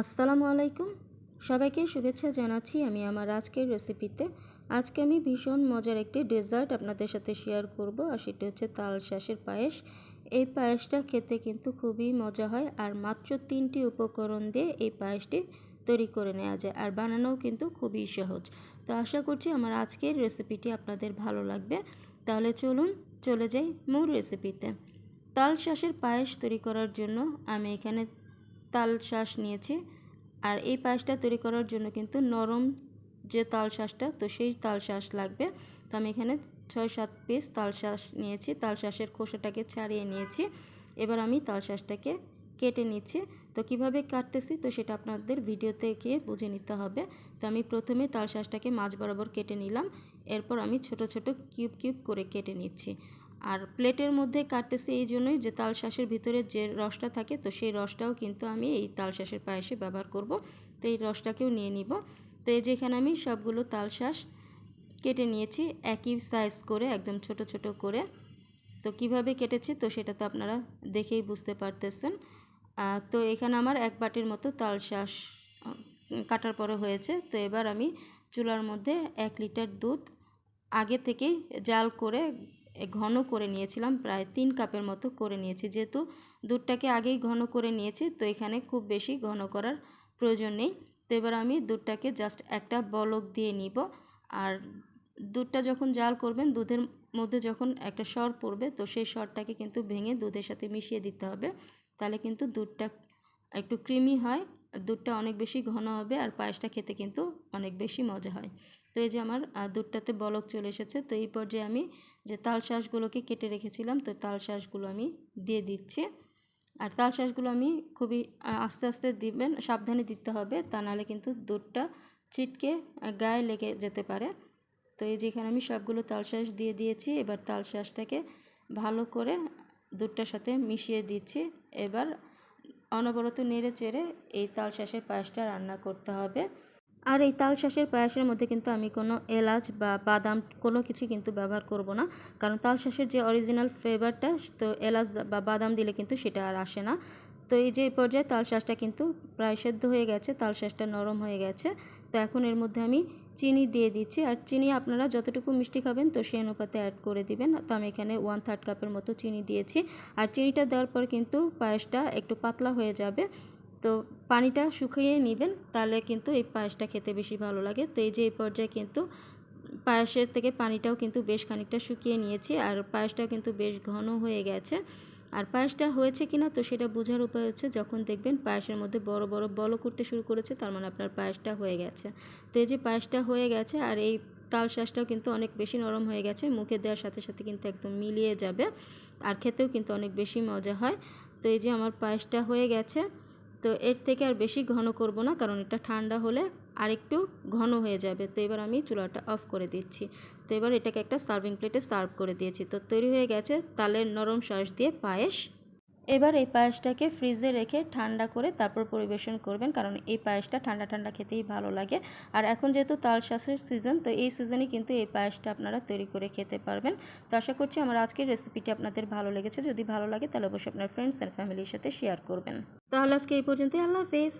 আসসালামু আলাইকুম। সবাইকে শুভেচ্ছা জানাচ্ছি আমি আমার আজকের রেসিপিতে আজকে আমি ভীষণ মজার একটি ডেজার্ট আপনাদের সাথে শেয়ার করব আর সেটা হচ্ছে তাল শাঁসের পায়েস। এই পায়েসটা খেতে কিন্তু খুবই মজা হয় আর মাত্র তিনটি উপকরণ দিয়ে এই পায়েসটি তৈরি করে নেওয়া যায় আর বানানোও কিন্তু খুবই সহজ। তো আশা করছি আমার আজকের রেসিপিটি আপনাদের ভালো লাগবে। তাহলে চলুন চলে যাই মূল রেসিপিতে তাল শাঁসের পায়েস তৈরি করার জন্য আমি এখানে তাল শাঁস নিয়েছি। আর এই পায়েসটা তৈরি করার জন্য কিন্তু নরম যে তাল শাঁসটা, তো সেই তাল শাঁস লাগবে। তো আমি এখানে ছয় সাত পিস তাল শ্বাস নিয়েছি। তাল শাঁসের খোসাটাকে ছাড়িয়ে নিয়েছি। এবার আমি তাল শাঁসটাকে কেটে নিচ্ছি। তো কীভাবে কাটতেছি, তো সেটা আপনাদের ভিডিওতে গিয়ে বুঝে নিতে হবে। তো আমি প্রথমে তাল শাঁসটাকে মাছ বরাবর কেটে নিলাম। এরপর আমি ছোট ছোট কিউব কিউব করে কেটে নিচ্ছি। আর প্লেটের মধ্যে কাটতেছি এই জন্যই যে তাল শাঁসের ভিতরে যে রসটা থাকে, তো সেই রসটাও কিন্তু আমি এই তাল শাঁসের পায়েসে ব্যবহার করব। তো এই রসটাকেও নিয়ে নিব। তো এই যেখানে আমি সবগুলো তাল শাঁস কেটে নিয়েছি, একই সাইজ করে, একদম ছোট ছোট করে। তো কীভাবে কেটেছি, তো সেটা তো আপনারা দেখেই বুঝতে পারতেছেন। তো এখানে আমার এক বাটির মতো তাল শাঁস কাটার পরে হয়েছে। তো এবার আমি চুলার মধ্যে এক লিটার দুধ আগে থেকেই জাল করে ঘন করে নিয়েছিলাম, প্রায় তিন কাপের মতো করে নিয়েছি। যেহেতু দুধটাকে আগেই ঘন করে নিয়েছি, তো এখানে খুব বেশি ঘন করার প্রয়োজন নেই। তো এবার আমি দুধটাকে জাস্ট একটা বলক দিয়ে নিব। আর দুধটা যখন জাল করবেন, দুধের মধ্যে যখন একটা সর পড়বে, তো সেই সরটাকে কিন্তু ভেঙে দুধের সাথে মিশিয়ে দিতে হবে। তাহলে কিন্তু দুধটা একটু ক্রিমি হয়, দুধটা অনেক বেশি ঘন হবে আর পায়েসটা খেতে কিন্তু অনেক বেশি মজা হয়। তো এই যে আমার দুধটাতে বলক চলে এসেছে, তো এই পর্যায়ে আমি যে তাল শাঁসগুলোকে কেটে রেখেছিলাম, তো তাল শাঁসগুলো আমি দিয়ে দিচ্ছি। আর তাল শাঁসগুলো আমি খুবই আস্তে আস্তে দিবেন, সাবধানে দিতে হবে, তা নাহলে কিন্তু দুধটা ছিটকে গায়ে লেগে যেতে পারে। তো এই যেখানে আমি সবগুলো তাল শাঁস দিয়ে দিয়েছি, এবার তাল শাঁসটাকে ভালো করে দুধটার সাথে মিশিয়ে দিচ্ছি। এবার অনবরত নেড়ে চেড়ে এই তাল শাঁসের পায়েসটা রান্না করতে হবে। আর এই তাল শাঁসের পায়েসের মধ্যে কিন্তু আমি কোনো এলাচ বা বাদাম কোনো কিছু কিন্তু ব্যবহার করব না। কারণ তাল শাঁসের যে অরিজিনাল ফ্লেভারটা তো এলাচ বা বাদাম দিলে কিন্তু সেটা আর আসে না। তো এই যে এই পর্যায়ে তাল শাঁসটা কিন্তু প্রায় সেদ্ধ হয়ে গেছে, তাল শাঁসটা নরম হয়ে গেছে। তো এখন এর মধ্যে আমি চিনি দিয়ে দিচ্ছি। আর চিনি আপনারা যতটুকু মিষ্টি খাবেন, তো সেই অনুপাতে অ্যাড করে দিবেন। তো আমি এখানে ওয়ান থার্ড কাপের মতো চিনি দিয়েছি। আর চিনিটা দেওয়ার পর কিন্তু পায়েসটা একটু পাতলা হয়ে যাবে। তো পানিটা শুকিয়ে নেবেন, তাহলে কিন্তু এই পায়েসটা খেতে বেশি ভালো লাগে। তো এই যে এই পর্যায়ে কিন্তু পায়েসের থেকে পানিটাও কিন্তু বেশ খানিকটা শুকিয়ে নিয়েছি, আর পায়েসটাও কিন্তু বেশ ঘন হয়ে গেছে। আর পায়েসটা হয়েছে কিনা তো সেটা বোঝার উপায় হচ্ছে যখন দেখবেন পায়েসের মধ্যে বড় বড় বলো করতে শুরু করেছে, তার মানে আপনার পায়েসটা হয়ে গেছে। তো এই যে পায়েসটা হয়ে গেছে, আর এই তাল শাঁসটাও কিন্তু অনেক বেশি নরম হয়ে গেছে, মুখে দেওয়ার সাথে সাথে কিন্তু একদম মিলিয়ে যাবে, আর খেতেও কিন্তু অনেক বেশি মজা হয়। তো এই যে আমার পায়েসটা হয়ে গেছে তো এর থেকে আর বেশি ঘন করব না, কারণ এটা ঠান্ডা হলে আর একটু ঘন হয়ে যাবে। তো এবার আমি চুলাটা অফ করে দিচ্ছি। তো এবার এটাকে একটা সার্ভিং প্লেটে সার্ভ করে দিয়েছি। তো তৈরি হয়ে গেছে তালের নরম সস দিয়ে পায়েস। এবার এই পায়েসটাকে ফ্রিজে রেখে ঠান্ডা করে তারপর পরিবেশন করবেন, কারণ এই পায়েসটা ঠান্ডা ঠান্ডা খেতেই ভালো লাগে। আর এখন যেহেতু তাল শাসের সিজন তো এই সিজনে কিন্তু এই পায়েসটা আপনারা তৈরি করে খেতে পারবেন। তো আশা করছি আমার আজকের রেসিপিটি আপনাদের ভালো লেগেছে। যদি ভালো লাগে, তাহলে অবশ্যই আপনার ফ্রেন্ডস অ্যান্ড ফ্যামিলির সাথে শেয়ার করবেন। তাহলে আজকে এই পর্যন্তই। আল্লাহ হাফেজ।